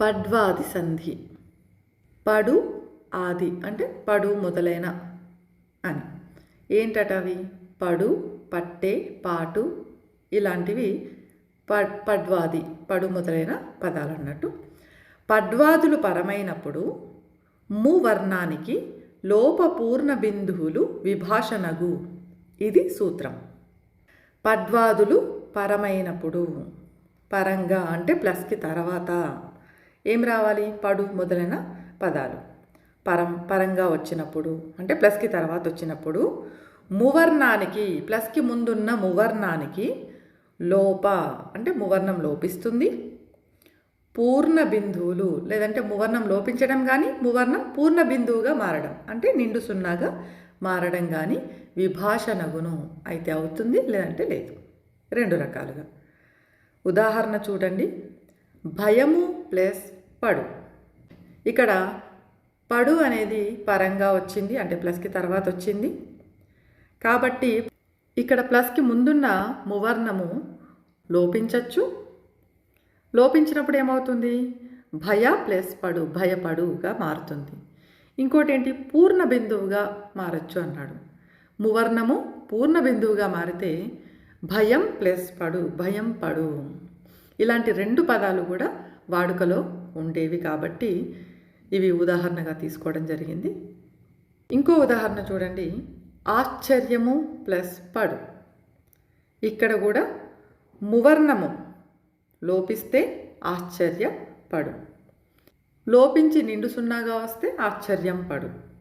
పడ్వాది సంధి. పడు ఆది అంటే పడు మొదలైన అని. ఏంటట అవి? పడు పట్టే పాటు ఇలాంటివి ప పడ్వాది పడు మొదలైన పదాలు అన్నట్టు పడ్వాదులు పరమైనప్పుడు ము వర్ణానికి లోపపూర్ణ బిందువులు విభాషణగు. ఇది సూత్రం. పడ్వాదులు పరమైనప్పుడు. పరంగా అంటే ప్లస్కి తర్వాత. ఏం రావాలి? పడు మొదలైన పదాలు. పరం పరంగా వచ్చినప్పుడు అంటే ప్లస్కి తర్వాత వచ్చినప్పుడు మువర్ణానికి ప్లస్కి ముందున్న మువర్ణానికి లోప అంటే మువర్ణం లోపిస్తుంది. పూర్ణ బిందువులు లేదంటే మువర్ణం లోపించడం కానీ మువర్ణం పూర్ణ బిందువుగా మారడం అంటే నిండు సున్నాగా మారడం కానీ విభాషణగును అయితే అవుతుంది లేదంటే లేదు. రెండు రకాలుగా. ఉదాహరణ చూడండి. భయము ప్లస్ పడు. ఇక్కడ పడు అనేది పరంగా వచ్చింది అంటే ప్లస్కి తర్వాత వచ్చింది. కాబట్టి ఇక్కడ ప్లస్కి ముందున్న మువర్ణము లోపించచ్చు. లోపించినప్పుడు ఏమవుతుంది? భయ ప్లస్ పడు భయపడుగా మారుతుంది. ఇంకోటి ఏంటి పూర్ణ బిందువుగా మారచ్చు అన్నాడు. మువర్ణము పూర్ణ బిందువుగా మారితే భయం ప్లస్ పడు భయం పడు. ఇలాంటి రెండు పదాలు కూడా వాడుకలో ఉండేవి కాబట్టి ఇవి ఉదాహరణగా తీసుకోవడం జరిగింది. ఇంకో ఉదాహరణ చూడండి. ఆశ్చర్యము ప్లస్ పడు. ఇక్కడ కూడా మువర్ణము. లోపిస్తే ఆశ్చర్య పడు లోపించి నిండు సున్నాగా వస్తే ఆశ్చర్యం పడు.